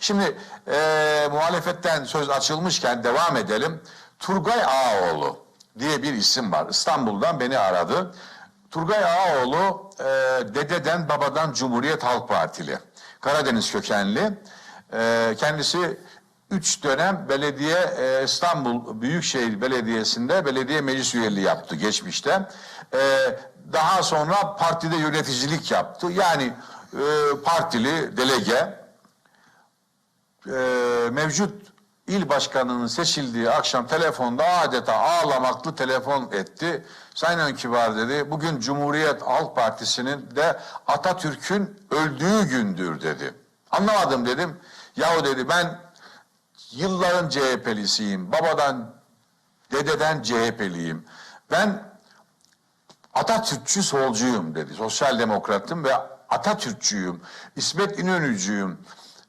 Şimdi e, muhalefetten söz açılmışken devam edelim. Turgay Ağaoğlu diye bir isim var. İstanbul'dan beni aradı. Turgay Ağaoğlu e, dededen babadan Cumhuriyet Halk Partili. Karadeniz kökenli. E, kendisi üç dönem belediye e, İstanbul Büyükşehir Belediyesi'nde belediye meclis üyeliği yaptı geçmişte. E, daha sonra partide yöneticilik yaptı. Yani e, partili delege e, mevcut il başkanının seçildiği akşam telefonda adeta ağlamaklı telefon etti. Sayın Önkibar dedi, bugün Cumhuriyet Halk Partisi'nin de Atatürk'ün öldüğü gündür dedi. Anlamadım dedim. Yahu dedi ben yılların CHP'lisiyim. Babadan, dededen CHP'liyim. Ben Atatürkçü solcuyum dedi. Sosyal demokratım ve Atatürkçüyüm. İsmet İnönücüyüm.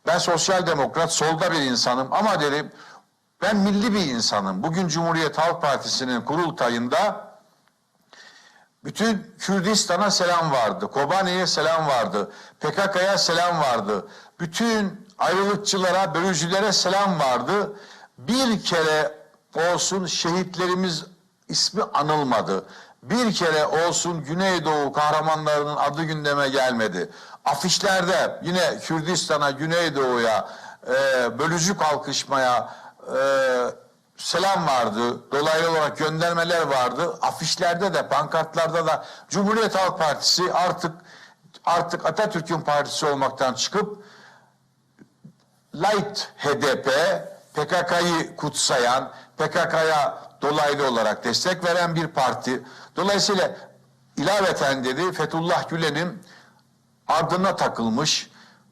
Ben sosyal demokrat, solda bir insanım ama dedim ben milli bir insanım. Bugün Cumhuriyet Halk Partisi'nin kurultayında bütün Kürdistan'a selam vardı. Kobani'ye selam vardı. PKK'ya selam vardı. Bütün ayrılıkçılara, bölücülere selam vardı. Bir kere olsun şehitlerimiz ismi anılmadı. Bir kere olsun Güneydoğu kahramanlarının adı gündeme gelmedi. Afişlerde yine Kürdistan'a, Güneydoğu'ya, e, bölücü kalkışmaya, e, selam vardı. Dolaylı olarak göndermeler vardı. Afişlerde de pankartlarda da Cumhuriyet Halk Partisi artık artık Atatürk'ün partisi olmaktan çıkıp light HDP PKK'yı kutsayan, PKK'ya dolaylı olarak destek veren bir parti. Dolayısıyla ilaveten dedi Fethullah Gülen'in ardına takılmış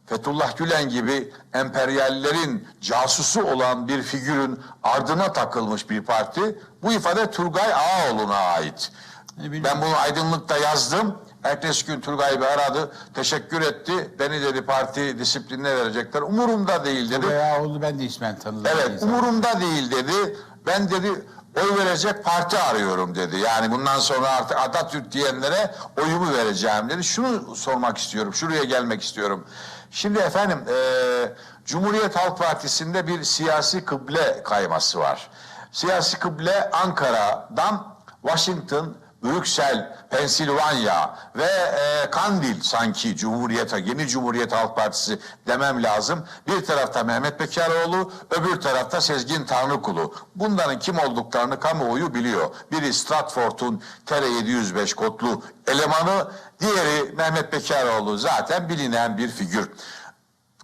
Fethullah Gülen gibi emperyallerin casusu olan bir figürün ardına takılmış bir parti. Bu ifade Turgay Ağaoğlu'na ait. Ben bunu aydınlıkta yazdım. Ertesi gün Turgay Bey aradı, teşekkür etti. Beni dedi parti disiplinine verecekler. Umurumda değil dedi. Veya oldu ben de ismen tanıdım. Evet, insan. umurumda değil dedi. Ben dedi oy verecek parti arıyorum dedi. Yani bundan sonra artık Atatürk diyenlere oyumu vereceğim dedi. Şunu sormak istiyorum, şuraya gelmek istiyorum. Şimdi efendim, eee, Cumhuriyet Halk Partisi'nde bir siyasi kıble kayması var. Siyasi kıble Ankara'dan Washington, Brüksel, Pensilvanya ve e, Kandil sanki Cumhuriyete, yeni Cumhuriyet Halk Partisi demem lazım. Bir tarafta Mehmet Bekaroğlu, öbür tarafta Sezgin Tanrıkulu. Bunların kim olduklarını kamuoyu biliyor. Biri Stratford'un TR 705 kodlu elemanı, diğeri Mehmet Bekaroğlu zaten bilinen bir figür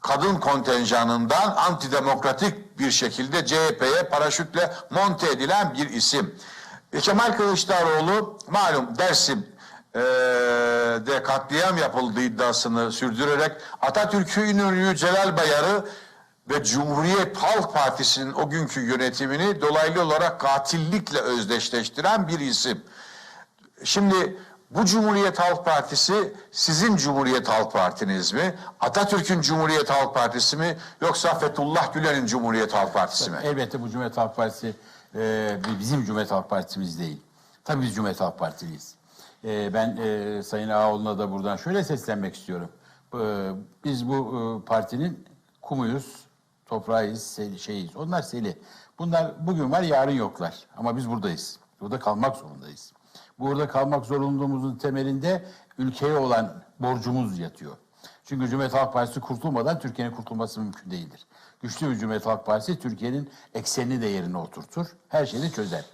kadın kontenjanından antidemokratik bir şekilde CHP'ye paraşütle monte edilen bir isim. E, Kemal Kılıçdaroğlu malum Dersim e, de katliam yapıldığı iddiasını sürdürerek Atatürk'ü İnönü'yü Celal Bayar'ı ve Cumhuriyet Halk Partisi'nin o günkü yönetimini dolaylı olarak katillikle özdeşleştiren bir isim. Şimdi bu Cumhuriyet Halk Partisi sizin Cumhuriyet Halk Partiniz mi? Atatürk'ün Cumhuriyet Halk Partisi mi? Yoksa Fethullah Gülen'in Cumhuriyet Halk Partisi mi? Elbette bu Cumhuriyet Halk Partisi e, bizim Cumhuriyet Halk Partisi'miz değil. Tabii biz Cumhuriyet Halk Partiliyiz. E, ben e, Sayın Ağaoğlu'na da buradan şöyle seslenmek istiyorum. E, biz bu e, partinin kumuyuz, toprağıyız, seli, şeyiz. Onlar seli. Bunlar bugün var, yarın yoklar. Ama biz buradayız. Burada kalmak zorundayız. Burada kalmak zorunluluğumuzun temelinde ülkeye olan borcumuz yatıyor. Çünkü Cumhuriyet Halk Partisi kurtulmadan Türkiye'nin kurtulması mümkün değildir. Güçlü bir Cumhuriyet Halk Partisi Türkiye'nin eksenini de yerine oturtur. Her şeyi çözer.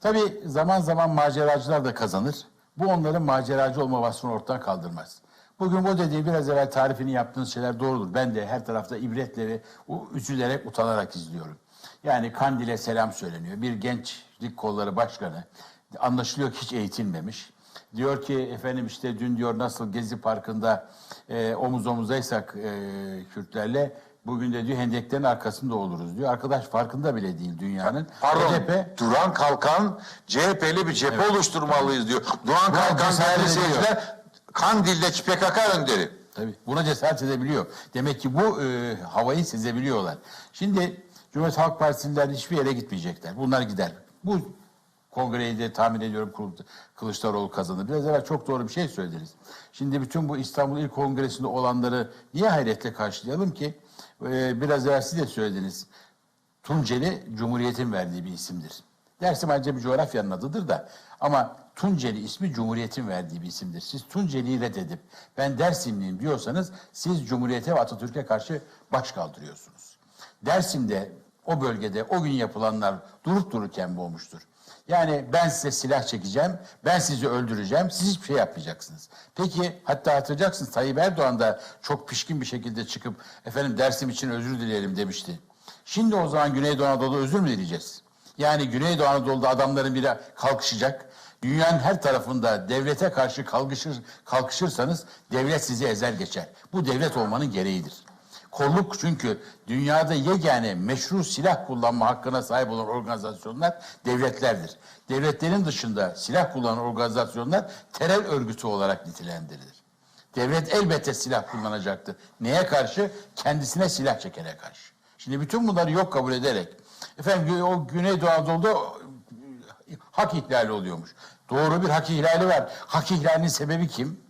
Tabii zaman zaman maceracılar da kazanır. Bu onların maceracı olma vasfını ortadan kaldırmaz. Bugün bu dediğim biraz evvel tarifini yaptığınız şeyler doğrudur. Ben de her tarafta ibretle ve u- üzülerek, utanarak izliyorum. Yani Kandil'e selam söyleniyor. Bir gençlik kolları başkanı anlaşılıyor ki hiç eğitilmemiş. Diyor ki efendim işte dün diyor nasıl Gezi Parkı'nda e, omuz omuzaysak e, Kürtlerle bugün de diyor hendeklerin arkasında oluruz diyor. Arkadaş farkında bile değil dünyanın. Pardon, HDP Duran Kalkan CHP'li bir cephe oluşturmalıyız diyor. Duran Kalkan cesaret değerli seyirciler Kandil'deki PKK önderi. Tabii buna cesaret edebiliyor. Demek ki bu e, havayı sezebiliyorlar. Şimdi Cumhuriyet Halk Partililer hiçbir yere gitmeyecekler. Bunlar gider. Bu kongreyi de tahmin ediyorum Kıl- Kılıçdaroğlu kazanır. Biraz evvel çok doğru bir şey söylediniz. Şimdi bütün bu İstanbul İl Kongresi'nde olanları niye hayretle karşılayalım ki? e, biraz evvel siz de söylediniz. Tunceli Cumhuriyet'in verdiği bir isimdir. Dersim ayrıca bir coğrafyanın adıdır da ama Tunceli ismi Cumhuriyet'in verdiği bir isimdir. Siz Tunceli'yi reddedip ben Dersimliyim diyorsanız siz Cumhuriyet'e ve Atatürk'e karşı baş kaldırıyorsunuz. Dersim'de o bölgede o gün yapılanlar durup dururken bu olmuştur. Yani ben size silah çekeceğim, ben sizi öldüreceğim, siz hiçbir şey yapmayacaksınız. Peki hatta hatırlayacaksınız Tayyip Erdoğan da çok pişkin bir şekilde çıkıp efendim Dersim için özür dileyelim demişti. Şimdi o zaman Güneydoğu Anadolu'da özür mü dileyeceğiz? Yani Güneydoğu Anadolu'da adamların biri kalkışacak. Dünyanın her tarafında devlete karşı kalkışır, kalkışırsanız devlet sizi ezer geçer. Bu devlet olmanın gereğidir. Kolluk çünkü dünyada yegane meşru silah kullanma hakkına sahip olan organizasyonlar devletlerdir. Devletlerin dışında silah kullanan organizasyonlar terör örgütü olarak nitelendirilir. Devlet elbette silah kullanacaktır. Neye karşı? Kendisine silah çekene karşı. Şimdi bütün bunları yok kabul ederek efendim o Güneydoğu Anadolu'da hak ihlali oluyormuş. Doğru bir hak ihlali var. Hak ihlalinin sebebi kim?